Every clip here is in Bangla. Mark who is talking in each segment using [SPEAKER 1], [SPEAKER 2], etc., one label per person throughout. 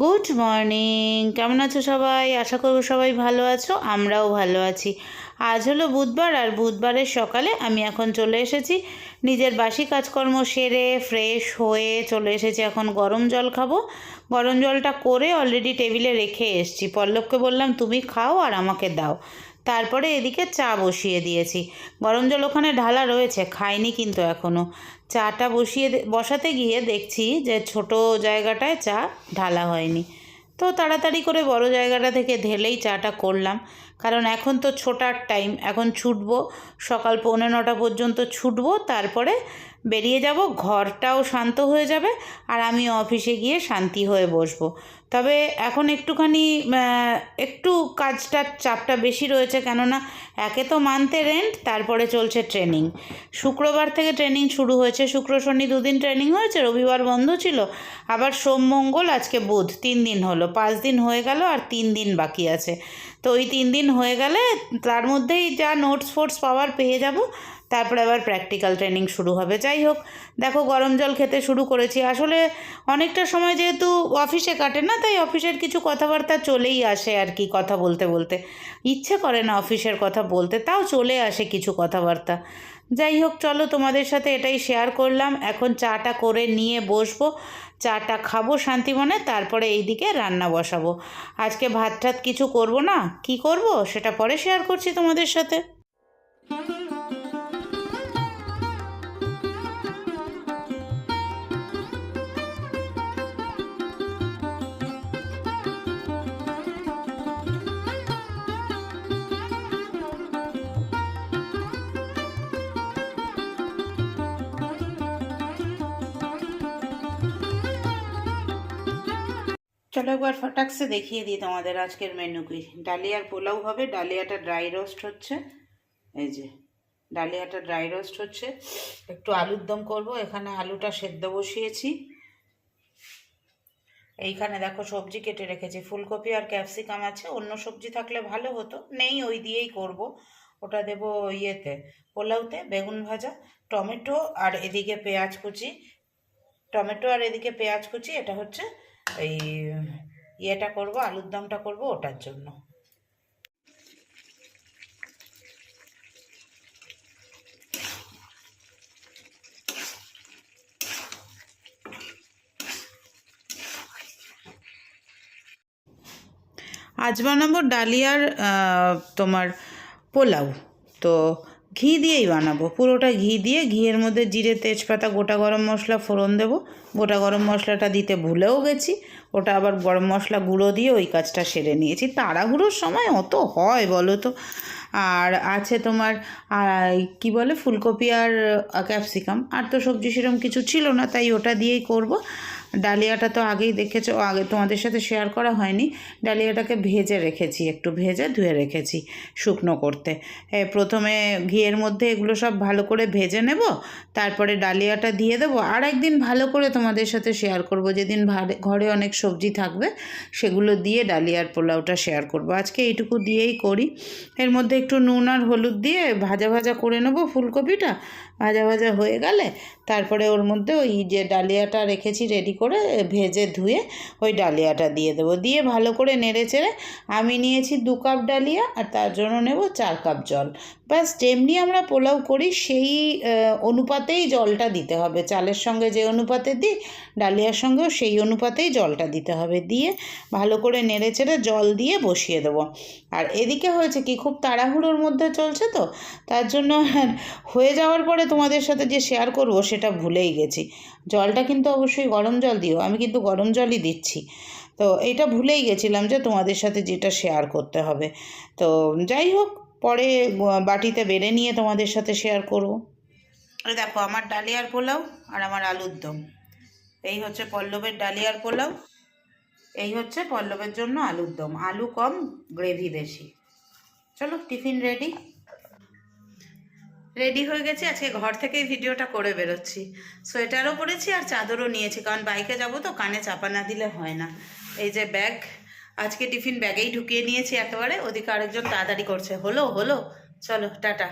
[SPEAKER 1] গুড মর্নিং কেমন আছো সবাই? আশা করব সবাই ভালো আছো, আমরাও ভালো আছি। আজ হলো বুধবার আর বুধবারের সকালে আমি এখন চলে এসেছি। নিজের বাসি কাজকর্ম সেরে ফ্রেশ হয়ে চলে এসেছি এখন গরম জল খাব। গরম জলটা করে অলরেডি টেবিলে রেখে এসেছি। পল্লবকে বললাম, তুমি খাও আর আমাকে দাও। তারপরে এদিকে চা বসিয়ে দিয়েছি। গরম জল ওখানে ঢালা রয়েছে, খাইনি কিন্তু এখনও চাটা বসিয়ে বসাতে গিয়ে দেখছি যে ছোট জায়গাটায় চা ঢালা হয়নি। তো তাড়াতাড়ি করে বড় জায়গাটা থেকে ঢেলেই চাটা করলাম। কারণ এখন তো ছোটার টাইম এখন ছুটবো। সকাল পৌনে নটা পর্যন্ত ছুটবো, তারপরে বেরিয়ে যাব, ঘরটাও শান্ত হয়ে যাবে আর আমি অফিসে গিয়ে শান্তি হয়ে বসবো। তবে এখন একটুখানি একটু কাজটার চাপটা বেশি রয়েছে কেননা একে তো মানতে রেন্ট তারপরে চলছে ট্রেনিং শুক্রবার থেকে ট্রেনিং শুরু হয়েছে। শুক্র, শনি দুদিন ট্রেনিং হয়েছে, রবিবার বন্ধ ছিল। আবার সোম, মঙ্গল, আজকে বুধ, তিন দিন হলো। পাঁচ দিন হয়ে গেল আর তিন দিন বাকি আছে। তো ওই তিন দিন হয়ে গেলে তার মধ্যেই যা নোটস ফোটস পাওয়ার পেয়ে যাব তারপরে আবার প্র্যাকটিক্যাল ট্রেনিং শুরু হবে। যাই হোক, দেখো গরম জল খেতে শুরু করেছি। আসলে অনেকটা সময় যেহেতু অফিসে কাটে না, তাই অফিসের কিছু কথাবার্তা চলেই আসে আর কি কথা বলতে বলতে। ইচ্ছে করে না অফিসের কথা বলতে, তাও চলে আসে কিছু কথাবার্তা। যাই হোক, চলো তোমাদের সাথে এটাই শেয়ার করলাম। এখন চাটা করে নিয়ে বসবো। চাটা খাব শান্তি মনে তারপরে এইদিকে রান্না বসাবো। আজকে ভাত টাত কিছু করব না? কি করব? সেটা পরে শেয়ার করছি তোমাদের সাথে। চলো একবার ফটাকসে দেখিয়ে দিই তোমাদের আজকের মেনু কি। ডালিয়ার পোলাও হবে, ডালিয়াটা ড্রাই রোস্ট হচ্ছে। এই যে, ডালিয়াটা ড্রাই রোস্ট হচ্ছে। একটু আলুর দম করব, এখানে আলুটা সেদ্ধ বসিয়েছি। এইখানে দেখো সবজি কেটে রেখেছি। ফুলকপি আর ক্যাপসিকাম আছে, অন্য সবজি থাকলে ভালো হতো। নেই, ওই দিয়েই করব। ওটা দেব ইয়েতে, পোলাওতে বেগুন ভাজা, টমেটো আর এদিকে পেঁয়াজ কুচি। টমেটো আর এদিকে পেঁয়াজ কুচি, এটা হচ্ছে এই ইয়েটা করব আলুর দমটা করব ওটার জন্য। আজ বানাবো ডালিয়ার তোমার পোলাও। তো ঘি দিয়েই বানাবো। পুরোটা ঘি দিয়ে ঘিয়ের মধ্যে জিরে, তেজপাতা, গোটা গরম মশলা, ফোড়ন দেবো। গোটা গরম মশলাটা দিতে ভুলেও গেছি। ওটা আবার গরম মশলা গুঁড়ো দিয়ে ওই কাজটা সেরে নিয়েছি। তাড়াহুড়োর সময় অত হয় বলো তো? আর আছে তোমার কি বলে, ফুলকপি আর ক্যাপসিকাম। আর তো সবজি সেরকম কিছু ছিল না, তাই ওটা দিয়েই করব। ডালিয়াটা তো আগেই দেখেছ আগে তোমাদের সাথে শেয়ার করা হয়নি। ডালিয়াটাকে ভেজে রেখেছি, একটু ভেজে ধুয়ে রেখেছি শুকনো করতে। প্রথমে ঘিয়ের মধ্যে এগুলো সব ভালো করে ভেজে নেব, তারপরে ডালিয়াটা দিয়ে দেবো। আর একদিন ভালো করে তোমাদের সাথে শেয়ার করব, যেদিন ঘরে অনেক সবজি থাকবে, সেগুলো দিয়ে ডালিয়ার পোলাওটা শেয়ার করব। আজকে এইটুকু দিয়েই করি। এর মধ্যে একটু নুন আর হলুদ দিয়ে ভাজা ভাজা করে নেব ফুলকপিটা। ভাজা ভাজা হয়ে গেলে তারপরে ওর মধ্যে ওই যে ডালিয়াটা রেখেছি রেডি করে ভেজে ধুয়ে ওই ডালিয়াটা দিয়ে দেবো। দিয়ে ভালো করে নেড়ে চেড়ে আমি নিয়েছি দু কাপ ডালিয়া আর তার জন্য নেব চার কাপ জল। ব্যাস, যেমনি আমরা পোলাও করি, সেই অনুপাতেই জলটা দিতে হবে। চালের সঙ্গে যে অনুপাতে দিই, ডালিয়ার সঙ্গেও সেই অনুপাতেই জলটা দিতে হবে। দিয়ে ভালো করে নেড়ে চেড়ে জল দিয়ে বসিয়ে দেবো। আর এদিকে হয়েছে কি, খুব তাড়াহুড়োর মধ্যে চলছে তো, তার জন্য হয়ে যাওয়ার পরে তোমাদের সাথে যে শেয়ার করব, সেটা ভুলেই গেছি। জলটা কিন্তু অবশ্যই গরম জল দিও, আমি কিন্তু গরম জলই দিচ্ছি। তো এটা ভুলেই গেছিলাম যে তোমাদের সাথে যেটা শেয়ার করতে হবে। তো যাই হোক পরে বাটিতে বেড়ে নিয়ে তোমাদের সাথে শেয়ার করব। দেখো, আমার ডালিয়ার পোলাও আর আমার আলুর দম। এই হচ্ছে পল্লবের ডালিয়ার পোলাও, এই হচ্ছে পল্লবের জন্য আলুর দম। আলু কম, গ্রেভি বেশি। চলো, টিফিন রেডি রেডি হয়ে গেছি, আজকে ঘর থেকেই ভিডিওটা করে বেরোচ্ছি। সোয়েটারও পরেছি আর চাদরও নিয়েছি, কারণ বাইকে যাব তো, কানে চাপা না দিলে হয় না। এই যে ব্যাগ আজকে টিফিন ব্যাগেই ঢুকিয়ে নিয়েছি একেবারে, ওদিকে আরেকজন তাড়াতাড়ি করছে। হলো হলো, চলো, টাটা।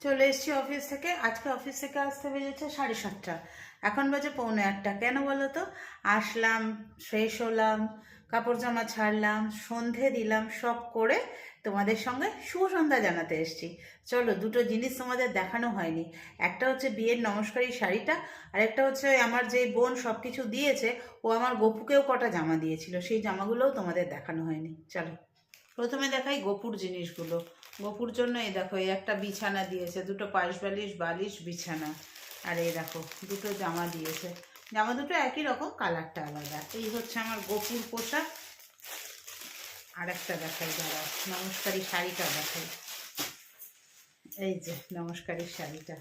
[SPEAKER 1] চলে এসছি অফিস থেকে। আজকে অফিস থেকে আসতে বেজেছে সাড়ে সাতটা। এখন বাজে পৌনে একটা কেন বলো তো? আসলাম, ফ্রেশ হলাম, কাপড় জামা ছাড়লাম, সন্ধে দিলাম, সব করে তোমাদের সঙ্গে শুভ সন্ধ্যা জানাতে এসেছি। চলো, দুটো জিনিস তোমাদের দেখানো হয়নি। একটা হচ্ছে বিয়ের নমস্কারী শাড়িটা, আর একটা হচ্ছে আমার যে বোন সব কিছু দিয়েছে, ও আমার গপুকেও কটা জামা দিয়েছিল, সেই জামাগুলোও তোমাদের দেখানো হয়নি। চলো, প্রথমে দেখাই গপুর জিনিসগুলো। গপুর জন্য এই দেখো, এই একটা বিছানা দিয়েছে, দুটো পাশ বালিশ বালিশ, বিছানা। আর এই দেখো, দুটো জামা দিয়েছে। জামা দুটো একই রকম, কালারটা আলাদা। এই হচ্ছে আমার গপুর পোশাক আর একটা দেখাই যারা। নমস্কারী শাড়িটা দেখাই। এই যে, নমস্কারী শাড়িটা।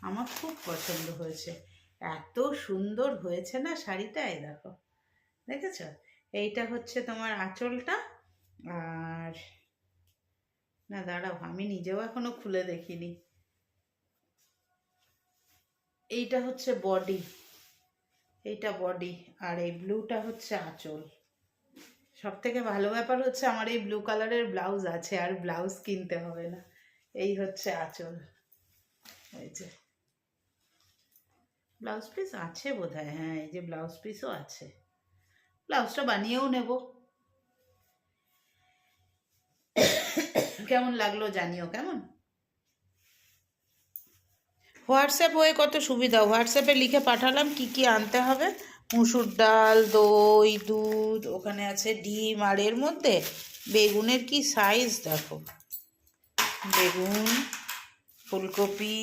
[SPEAKER 1] আমার খুব পছন্দ হয়েছে। এত সুন্দর হয়েছে না শাড়িটা, এই দেখো। দেখেছ? এইটা হচ্ছে তোমার আঁচলটা। আর না, দাঁড়াও, আমি নিজেও এখনও খুলে দেখিনি। এইটা হচ্ছে বডি। এইটা বডি। আর এই ব্লুটা হচ্ছে আঁচল। সব থেকে ভালো ব্যাপার হচ্ছে আমার এই ব্লু কালারের ব্লাউজ আছে, আর ব্লাউজ কিনতে হবে না। এই হচ্ছে আঁচল। এই যে। ব্লাউজ পিস আছে বোধ হয়, এই যে ব্লাউজ পিসও আছে। ব্লাউজটা বানিয়েও নেব। কেমন লাগল জানিও, কেমন? হোয়াটসঅ্যাপ হয়ে কত সুবিধা, হোয়াটসঅ্যাপে লিখে পাঠালাম কি কি আনতে হবে। মুসুর ডাল, দই, দুধ, ওখানে আছে ডিম, আর এর মধ্যে বেগুনের কি সাইজ দেখো? বেগুন, ফুলকপি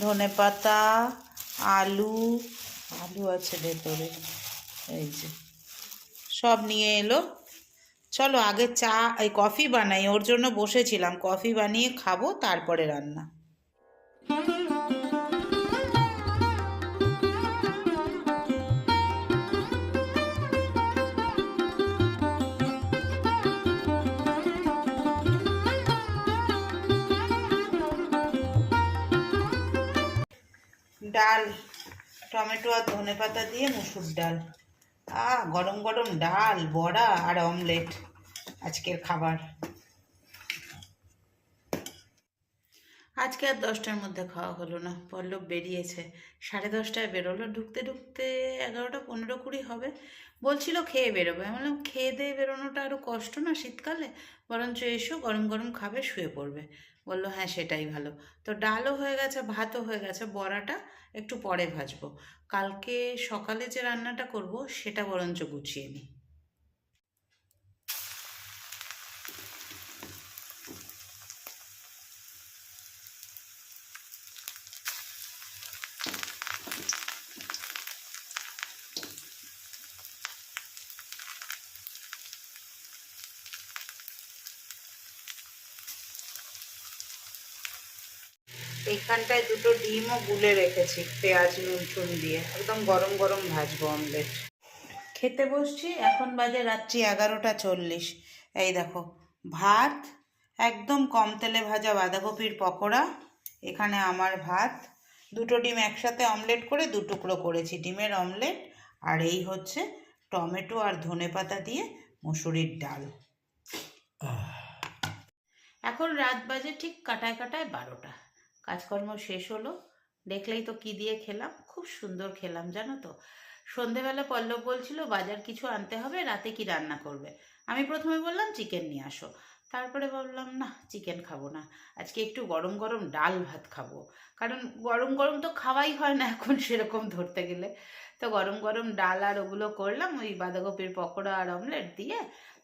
[SPEAKER 1] ধনেপাতা আলু আলু আছে ভেতরে, এই যে। সব নিয়ে এলো। চলো আগে চা, এই কফি বানাই, ওর জন্য বসেছিলাম। কফি বানিয়ে খাব, তারপরে রান্না। ডাল, টমেটো আর ধনে পাতা দিয়ে মুসুর ডাল। আ গরম গরম ডাল, বড়া আর অমলেট আজকের খাবার। আজকে আর দশটার মধ্যে খাওয়া হলো না, পল্লব বেরিয়েছে। সাড়ে দশটায় বেরোলো, ঢুকতে ঢুকতে এগারোটা পনেরো কুড়ি হবে। বলছিল খেয়ে বেরোবে। আমি বললাম, খেয়ে দিয়ে বেরোনোটা আরও কষ্ট না শীতকালে? বরঞ্চ এসো, গরম গরম খাবে, শুয়ে পড়বে। বলল হ্যাঁ সেটাই ভালো। তো ডালও হয়ে গেছে, ভাতও হয়ে গেছে, বড়াটা একটু পরে ভাজবো। কালকে সকালে যে রান্নাটা করব, সেটা বরঞ্চ গুছিয়ে নিই। এইখানটায় দুটো ডিমও গুলে রেখেছি পেঁয়াজ নুন চুন দিয়ে। একদম গরম গরম ভাজবো অমলেট খেতে বসছি এখন বাজে রাত্রি এগারোটা চল্লিশ। এই দেখো ভাত একদম কম তেলে ভাজা বাঁধাকপির পকোড়া এখানে আমার ভাত। দুটো ডিম একসাথে অমলেট করে দু টুকরো করেছি ডিমের অমলেট আর এই হচ্ছে টমেটো আর ধনেপাতা দিয়ে মুসুরির ডাল। এখন রাত বাজে ঠিক কাটায় কাটায় বারোটা। কাজকর্ম শেষ হলো। দেখলেই তো কি দিয়ে খেলাম? খুব সুন্দর খেলাম, জানো তো। সন্ধেবেলা পল্লব বলছিল, বাজার কিছু আনতে হবে, রাতে কি রান্না করবে? আমি প্রথমে বললাম, চিকেন নিয়ে আসো। তারপরে ভাবলাম না, চিকেন খাব না। আজকে একটু গরম গরম ডাল ভাত খাব। কারণ গরম গরম তো খাওয়াই হয় না এখন সেরকম ধরতে গেলে। তো গরম গরম ডাল আর ওগুলো করলাম, ওই বাঁধাকপির পকোড়া আর অমলেট দিয়ে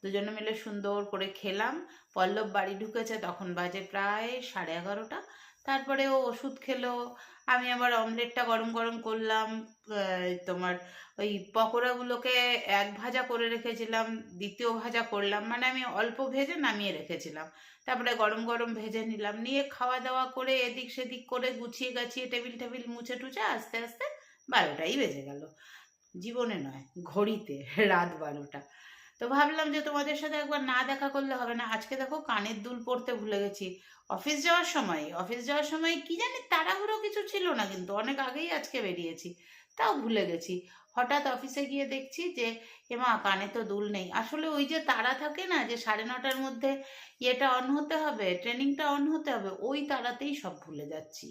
[SPEAKER 1] দুজনে মিলে সুন্দর করে খেলাম। পল্লব বাড়ি ঢুকেছে, তখন বাজে প্রায় সাড়ে এগারোটা। তারপরে ও ওষুধ খেলো। আমি আবার অমলেটটা গরম গরম করলাম। তোমার ওই পকোড়াগুলোকে এক ভাজা করে রেখেছিলাম, দ্বিতীয় ভাজা করলাম। মানে আমি অল্প ভেজে নামিয়ে রেখেছিলাম। তারপরে গরম গরম ভেজে নিলাম। নিয়ে খাওয়া দাওয়া করে এদিক সেদিক করে গুছিয়ে গাছিয়ে টেবিল টেবিল মুছে টুছে আস্তে আস্তে বারোটাই বেজে গেল। জীবনে নয়, ঘড়িতে রাত বারোটা। তো ভাবলাম যে তোমাদের সাথে একবার না দেখা করলে হবে না। আজকে দেখো কানের দুল পড়তে ভুলে গেছি। অফিস যাওয়ার সময়, অফিস যাওয়ার সময় কি জানি তাড়াহুড়ো কিছু ছিল না কিন্তু অনেক আগেই আজকে বেরিয়েছি, তাও ভুলে গেছি। হঠাৎ অফিসে গিয়ে দেখছি যে এমা কানে তো দুল নেই। আসলে ওই যে তারা থাকে না যে সাড়ে নটার মধ্যে ইয়েটা অন হতে হবে, ট্রেনিংটা অন হতে হবে, ওই তারাতেই সব ভুলে যাচ্ছি।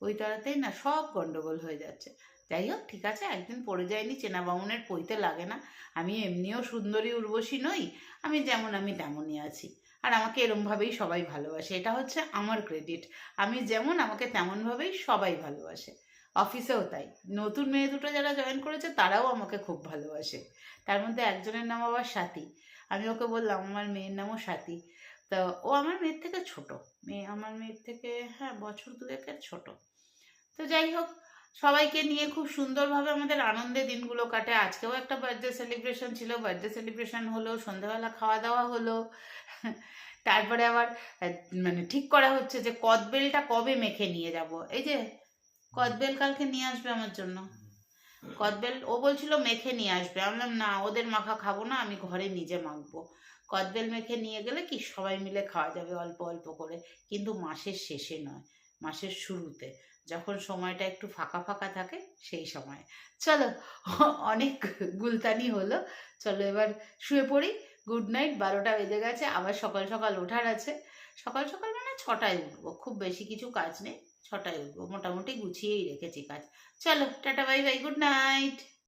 [SPEAKER 1] ওই তারাতেই না সব গন্ডগোল হয়ে যাচ্ছে। যাই হোক, ঠিক আছে, একদিন পড়ে যায়নি চেনা বামুনের পইতে লাগে না। আমি এমনিও সুন্দরী উর্বশী নই, আমি যেমন আমি তেমনই আছি। আর আমাকে এরমভাবেই সবাই ভালোবাসে, এটা হচ্ছে আমার ক্রেডিট আমি যেমন আমাকে তেমনভাবেই সবাই ভালোবাসে। অফিসেও তাই, নতুন মেয়ে দুটো যারা জয়েন করেছে, তারাও আমাকে খুব ভালোবাসে। তার মধ্যে একজনের নাম আবার সাথী আমি ওকে বললাম, আমার মেয়ের নামও স্বাতী। তো ও আমার মেয়ের থেকে ছোট। মেয়ে, আমার মেয়ের থেকে হ্যাঁ বছর দুয়েকের ছোট। তো যাই হোক সবাইকে নিয়ে খুব সুন্দরভাবে আমাদের আনন্দে দিনগুলো কাটে। আজকেও একটা বার্থডে সেলিব্রেশন ছিল। বার্থডে সেলিব্রেশন হলো, সন্ধ্যাবেলা খাওয়া দাওয়া হলো। তারপরে আবার মানে ঠিক করা হচ্ছে যে কদবেলটা কবে মেখে নিয়ে যাব। এই যে কদবেল কালকে নিয়ে আসবে আমার জন্য। কদবেল ও বলছিল মেখে নিয়ে আসবে। আমি বললাম, না, ওদের মাখা খাব না, আমি ঘরে নিজে মাখবো। কদবেল মেখে নিয়ে গেলে কি সবাই মিলে খাওয়া যাবে অল্প অল্প করে। কিন্তু মাসের শেষে নয়, মাসের শুরুতে। যখন সময়টা একটু ফাঁকা ফাঁকা থাকে, সেই সময়। চলো, অনেক গুলতানি হলো। চলো এবার শুয়ে পড়ি। গুড নাইট, বারোটা বেজে গেছে। আবার সকাল সকাল ওঠার আছে। সকাল সকাল মানে ছটায় উঠবো। খুব বেশি কিছু কাজ নেই। ছটায় উঠবো। মোটামুটি গুছিয়েই রেখেছি কাজ। চলো, tata, bye bye, good night.